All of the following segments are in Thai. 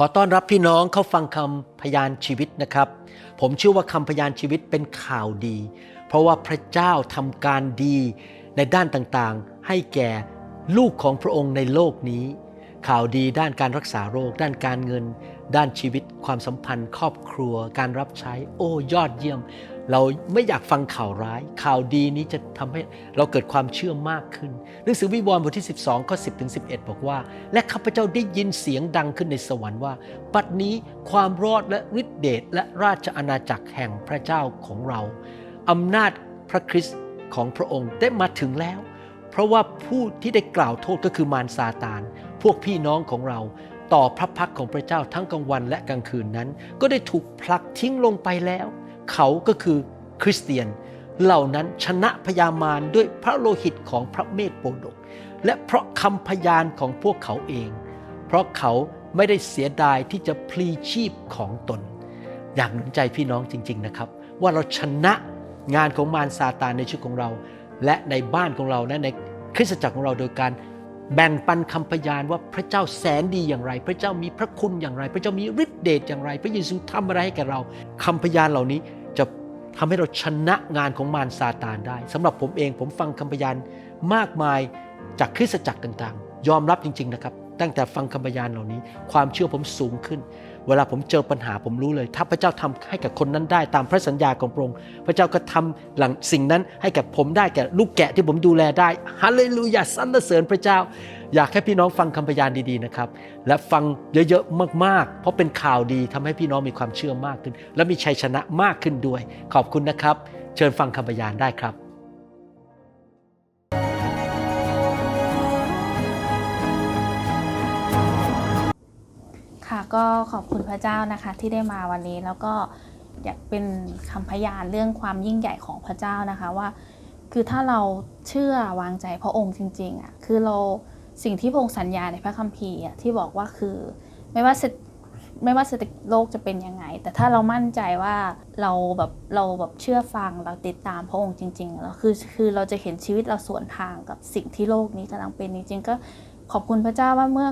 ขอต้อนรับพี่น้องเข้าฟังคำพยานชีวิตนะครับ ผมเชื่อว่าคำพยานชีวิตเป็นข่าวดี เพราะว่าพระเจ้าทำการดีในด้านต่างๆ ให้แก่ลูกของพระองค์ในโลกนี้ ข่าวดีด้านการรักษาโรค ด้านการเงิน ด้านชีวิต ความสัมพันธ์ ครอบครัว การรับใช้ โอ้ยอดเยี่ยม เราไม่อยากฟังข่าวร้าย ข่าวดีนี้จะทำให้เราเกิดความเชื่อมากขึ้น หนังสือวิวรณ์บทที่ 12ข้อ10ถึง11 บอกว่า และข้าพเจ้าได้ยินเสียงดังขึ้นในสวรรค์ว่าปัดนี้ความรอดและฤทธิเดชและราชอาณาจักรแห่งพระเจ้าของเราอำนาจพระคริสต์ของพระองค์ได้มาถึงแล้ว เพราะว่าผู้ที่ได้กล่าวโทษก็คือมารซาตาน พวกพี่น้องของเราต่อพระพักของพระเจ้าทั้งกลางวันและกลางคืนนั้น ก็ได้ถูกผลักทิ้งลงไปแล้ว เขาก็คือคริสเตียน เหล่านั้นชนะพยามารด้วยพระโลหิตของพระเมธโปดก และเพราะคำพยานของพวกเขาเอง เพราะเขาไม่ได้เสียดายที่จะพลีชีพของตน อยากหนุนใจพี่น้องจริง ๆนะครับ ว่าเราชนะงานของมารซาตานในชีวิตของเรา และในบ้านของเราและในคริสตจักรของเราโดยการแบ่งปันคำพยานว่าพระเจ้าแสนดีอย่างไร พระเจ้ามีพระคุณอย่างไร พระเจ้ามีฤทธิเดชอย่างไร พระเยซูทำอะไรให้แก่เราคำพยานเหล่านี้ ทำให้เราชนะงานของมารซาตานได้สำหรับผมเองผมฟังคำพยานมากมายจากคริสตจักรต่างๆ ยอมรับจริง ๆ นะครับ ตั้งแต่ฟังคำพยานเหล่านี้ ความเชื่อผมสูงขึ้น เวลาผมเจอปัญหาผมรู้เลย ถ้าพระเจ้าทำให้กับคนนั้นได้ตามพระสัญญาของพระองค์พระเจ้าก็ทำหลังสิ่งนั้นให้กับผมได้แก่ลูกแกะที่ผมดูแลได้ฮาเลลูยาสรรเสริญพระเจ้า อยากให้พี่น้องฟังคำพยานดีๆนะครับและฟังเยอะๆมากๆ เพราะเป็นข่าวดีทำให้พี่น้องมีความเชื่อมากขึ้น และมีชัยชนะมากขึ้นด้วย ขอบคุณนะครับ เชิญฟังคำพยานได้ครับ ก็ขอบคุณพระเจ้านะคะที่ได้มาวันนี้แล้วก็อยากเป็นคำพยานเรื่องความยิ่งใหญ่ของพระเจ้านะคะว่า คือถ้าเราเชื่อวางใจพระองค์จริงๆอะคือเราสิ่งที่พระองค์สัญญาในพระคัมภีร์อะที่บอกว่าคือไม่ว่าไม่ว่าเศรษฐกิจโลกจะเป็นยังไง แต่ถ้าเรามั่นใจว่าเราแบบเราแบบเชื่อฟังเราติดตามพระองค์จริงๆแล้วคือคือเราจะเห็นชีวิตเราสวนทางกับสิ่งที่โลกนี้กำลังเป็นจริงๆก็ขอบคุณพระเจ้าว่าเมื่อ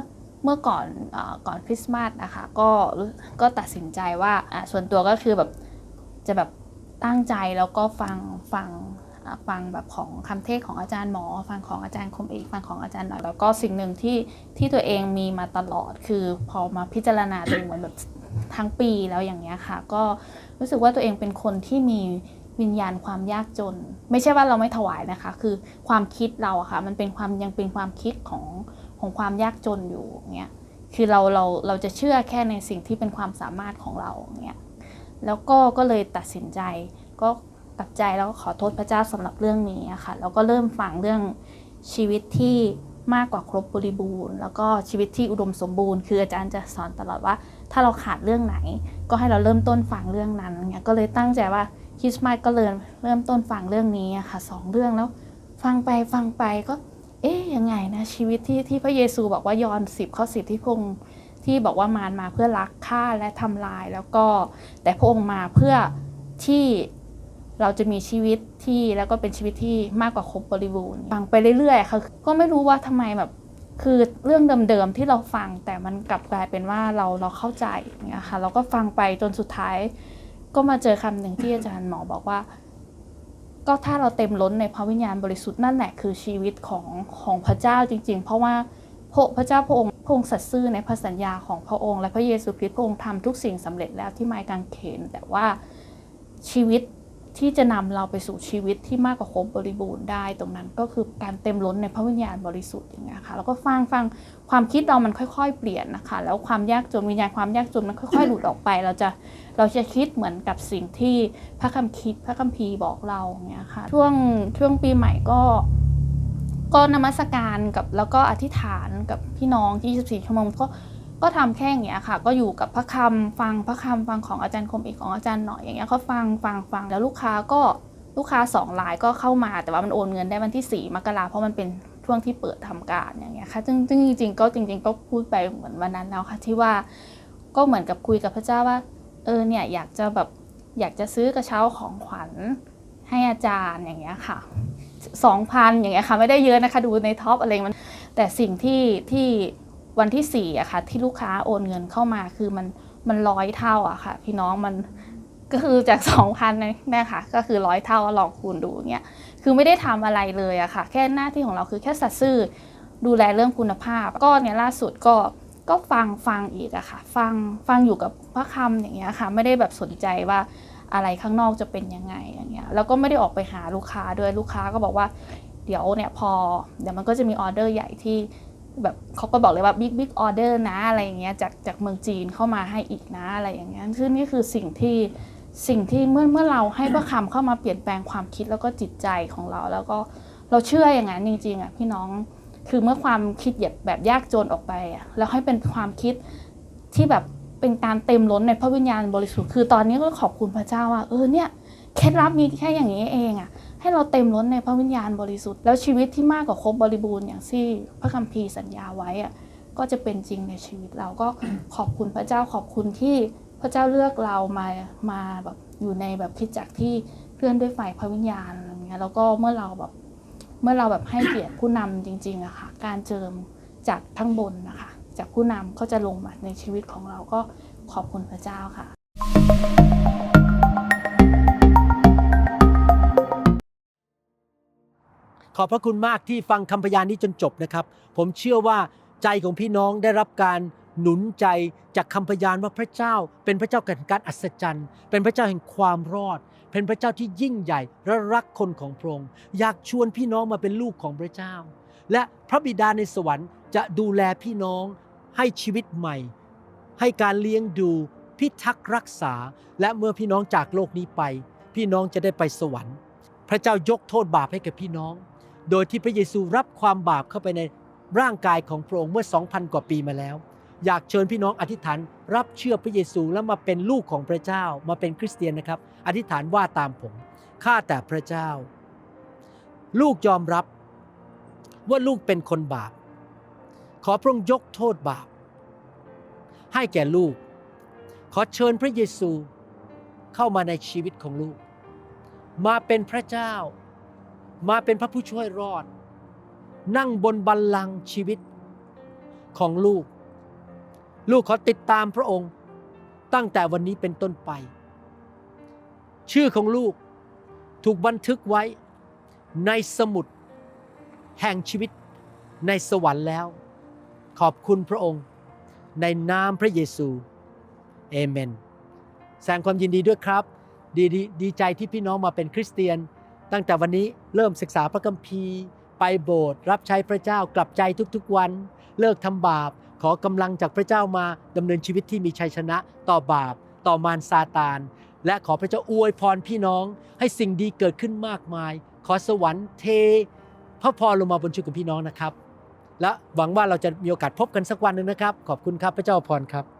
เมื่อก่อนอก่อนคริสต์มาสนะคะก็ก็ตัดสินใจว่าส่วนตัวก็คือแบบจะแบบตั้งใจแล้วก็ฟังฟังฟังแบบของคำเทศของอาจารย์หมอ ฟังของอาจารย์คมเอกฟังของอาจารย์หน่อยแล้วก็สิ่งหนึ่งที่ที่ตัวเองมีมาตลอด คือพอมาพิจารณาตัวเองเหมือนแบบทั้งปีแล้วอย่างเงี้ยค่ะ ก็รู้สึกว่าตัวเองเป็นคนที่มีวิญญาณความยากจน ไม่ใช่ว่าเราไม่ถวายนะคะ คือความคิดเราอะค่ะ มันเป็นความยังเป็นความคิดของ ของความยากจนอยู่เงี้ยคือเราเราเราจะเชื่อแค่ในสิ่งที่เป็นความสามารถของเราเงี้ยแล้วก็ก็เลยตัดสินใจก็กลับใจแล้วก็ขอโทษพระเจ้าสำหรับเรื่องนี้ค่ะแล้วก็เริ่มฟังเรื่องชีวิตที่มากกว่าครบบริบูรณ์ แล้วก็ชีวิตที่อุดมสมบูรณ์ คืออาจารย์จะสอนตลอดว่า ถ้าเราขาดเรื่องไหน ก็ให้เราเริ่มต้นฟังเรื่องนั้นเงี้ยก็เลยตั้งใจว่าคริสต์มาสก็เลยเริ่มต้นฟังเรื่องนี้ค่ะสองเรื่องแล้ว ฟังไปฟังไปก็ เอ๊ยยังไงนะชีวิตที่ที่พระเยซูบอกว่ายอนสิบข้อสิบที่พงที่บอกว่ามารมาเพื่อลักฆ่าและทำลายแล้วก็แต่พระองค์มาเพื่อที่เราจะมีชีวิตที่แล้วก็เป็นชีวิตที่มากกว่าครบบริบูรณ์ฟังไปเรื่อยๆค่ะก็ไม่รู้ว่าทำไมแบบคือเรื่องเดิมๆที่เราฟังแต่มันกลับกลายเป็นว่าเราเราเข้าใจอย่างเงี้ยค่ะเราก็ฟังไปจนสุดท้าย ก็มาเจอคำหนึ่งที่อาจารย์หมอบอกว่า ก็ถ้าเราเต็มล้นในพระวิญญาณบริสุทธิ์นั่นแหละคือชีวิตของของพระเจ้าจริง ๆ เพราะว่าพระพระเจ้าพระองค์พระองค์สัตย์ซื่อในพระสัญญาของพระองค์ และพระเยซูคริสต์พระองค์ทำทุกสิ่งสำเร็จแล้วที่ไม้กางเขน แต่ว่าชีวิต ที่จะนำเราไปสู่ชีวิตที่มากกว่าครบบริบูรณ์ได้ ตรงนั้นก็คือการเต็มล้นในพระวิญญาณบริสุทธิ์อย่างเงี้ยค่ะแล้วก็ฟังฟังความคิดเรามันค่อย ๆ เปลี่ยนนะคะ แล้วความยากจนวิญญาณความยากจนมันค่อย ๆ หลุดออกไป เราจะเราจะคิดเหมือนกับสิ่งที่พระคัมภีร์พระคัมภีร์บอกเราอย่างเงี้ยค่ะช่วงช่วงปีใหม่ก็ก็นมัสการกับแล้วก็อธิษฐานกับพี่น้องที่24ชั่วโมงก็ ก็ทำแค่อย่างเงี้ยค่ะ ก็อยู่กับพระคำฟังพระคำฟังของอาจารย์คมเอกของอาจารย์หน่อยอย่างเงี้ยเขาฟังฟังฟังแล้วลูกค้าก็ลูกค้าสองรายก็เข้ามาแต่ว่ามันโอนเงินได้วันที่ 4 มกราเพราะมันเป็นช่วงที่เปิดทำการอย่างเงี้ยค่ะซึ่งซึ่งจริงๆก็จริง ๆ ก็พูดไปเหมือนวันนั้นแล้วค่ะที่ว่าก็เหมือนกับคุยกับพระเจ้าว่า เออเนี่ยอยากจะแบบอยากจะซื้อกระเช้าของขวัญให้อาจารย์อย่างเงี้ยค่ะสองพันอย่างเงี้ยค่ะไม่ได้เยอะนะคะดูในท็อปอะไรมันแต่สิ่งที่ที่ วันที่สี่อะค่ะที่ลูกค้าโอนเงินเข้ามาคือมันมันร้อยเท่าอะค่ะ พี่น้องมันก็คือจาก 2,000เนี่ยค่ะก็คือร้อยเท่าลองคูณดูเงี้ยคือไม่ได้ทำอะไรเลยอะค่ะ แค่หน้าที่ของเราคือแค่สัตย์ซื่อดูแลเรื่องคุณภาพ ก็เนี่ยล่าสุดก็ก็ฟังฟังอีกอะค่ะ ฟังฟังอยู่กับพระคำอย่างเงี้ยค่ะ ไม่ได้แบบสนใจว่าอะไรข้างนอกจะเป็นยังไงอย่างเงี้ยแล้วก็ไม่ได้ออกไปหาลูกค้าด้วยลูกค้าก็บอกว่า เดี๋ยวเนี่ยพอเดี๋ยวมันก็จะมีออเดอร์ใหญ่ที่ แบบเขาก็บอกเลยว่าบิ๊กบิ๊กออเดอร์นะอะไรอย่างเงี้ยจากจากเมืองจีนเข้ามาให้อีกนะอะไรอย่างเงี้ยซึ่งนี่คือสิ่งที่สิ่งที่เมื่อเมื่อเราให้พระคำเข้ามาเปลี่ยนแปลงความคิดแล้วก็จิตใจของเรา แล้วก็เราเชื่ออย่างนั้นจริงๆอะพี่น้องคือเมื่อความคิดแบบแบบยากจนออกไปอะแล้วให้เป็นความคิดที่แบบเป็นการเต็มล้นในพระวิญญาณบริสุทธิ์คือตอนนี้ก็ขอบคุณพระเจ้าว่าเออเนี่ยเคล็ดลับมีแค่อย่างนี้เองอะ ให้เราเต็มล้นในพระวิญญาณบริสุทธิ์แล้วชีวิตที่มากกว่าครบบริบูรณ์อย่างที่พระคัมภีร์สัญญาไว้อะก็จะเป็นจริงในชีวิตเราก็ขอบคุณพระเจ้าขอบคุณที่พระเจ้าเลือกเรามามาแบบอยู่ในแบบคิดจักที่เคลื่อนด้วยไฟพระวิญญาณอะไรเงี้ยแล้วก็เมื่อเราแบบเมื่อเราแบบให้เกียรติผู้นำจริงๆอะค่ะการเจิมจากทั้งบนนะคะ จากผู้นำก็จะลงมาในชีวิตของเราก็ขอบคุณพระเจ้าค่ะ ขอบพระคุณมากที่ฟังคำพยานนี้จนจบนะครับ ผมเชื่อว่าใจของพี่น้องได้รับการหนุนใจจากคำพยานว่าพระเจ้า เป็นพระเจ้าแห่งการอัศจรรย์ เป็นพระเจ้าแห่งความรอด เป็นพระเจ้าที่ยิ่งใหญ่และรักคนของพระองค์อยากชวนพี่น้องมาเป็นลูกของพระเจ้า และพระบิดาในสวรรค์จะดูแลพี่น้องให้ชีวิตใหม่ ให้การเลี้ยงดูพิทักษ์รักษา และเมื่อพี่น้องจากโลกนี้ไป พี่น้องจะได้ไปสวรรค์ พระเจ้ายกโทษบาปให้กับพี่น้อง โดยที่พระเยซูรับความบาปเข้าไปในร่างกายของพระองค์เมื่อ 2,000 กว่าปีมาแล้ว อยากเชิญพี่น้องอธิษฐานรับเชื่อพระเยซูแล้วมาเป็นลูกของพระเจ้ามาเป็นคริสเตียนนะครับ อธิษฐานว่าตามผมข้าแต่พระเจ้า ลูกยอมรับว่าลูกเป็นคนบาป ขอพระองค์ยกโทษบาป ให้แก่ลูก ขอเชิญพระเยซูเข้ามาในชีวิตของลูก มาเป็นพระเจ้า มาเป็นพระผู้ช่วยรอด นั่งบนบัลลังก์ชีวิตของลูก ลูกขอติดตามพระองค์ตั้งแต่วันนี้เป็นต้นไป ชื่อของลูกถูกบันทึกไว้ในสมุดแห่งชีวิตในสวรรค์แล้ว ขอบคุณพระองค์ ในนามพระเยซูเอเมน แสดงความยินดีด้วยครับ ดีดีดีใจที่พี่น้องมาเป็นคริสเตียน ตั้งแต่วันนี้เริ่มศึกษาพระคัมภีร์ ไปโบสถ์รับใช้พระเจ้ากลับใจทุกๆวัน เลิกทำบาป ขอกำลังจากพระเจ้ามาดำเนินชีวิตที่มีชัยชนะต่อบาป ต่อมารซาตาน และขอพระเจ้าอวยพรพี่น้อง ให้สิ่งดีเกิดขึ้นมากมาย ขอสวรรค์เทพระพรลงมาบนชีวิตของพี่น้องนะครับ และหวังว่าเราจะมีโอกาสพบกันสักวันหนึ่งนะครับ ขอบคุณครับพระเจ้าอวยพรครับ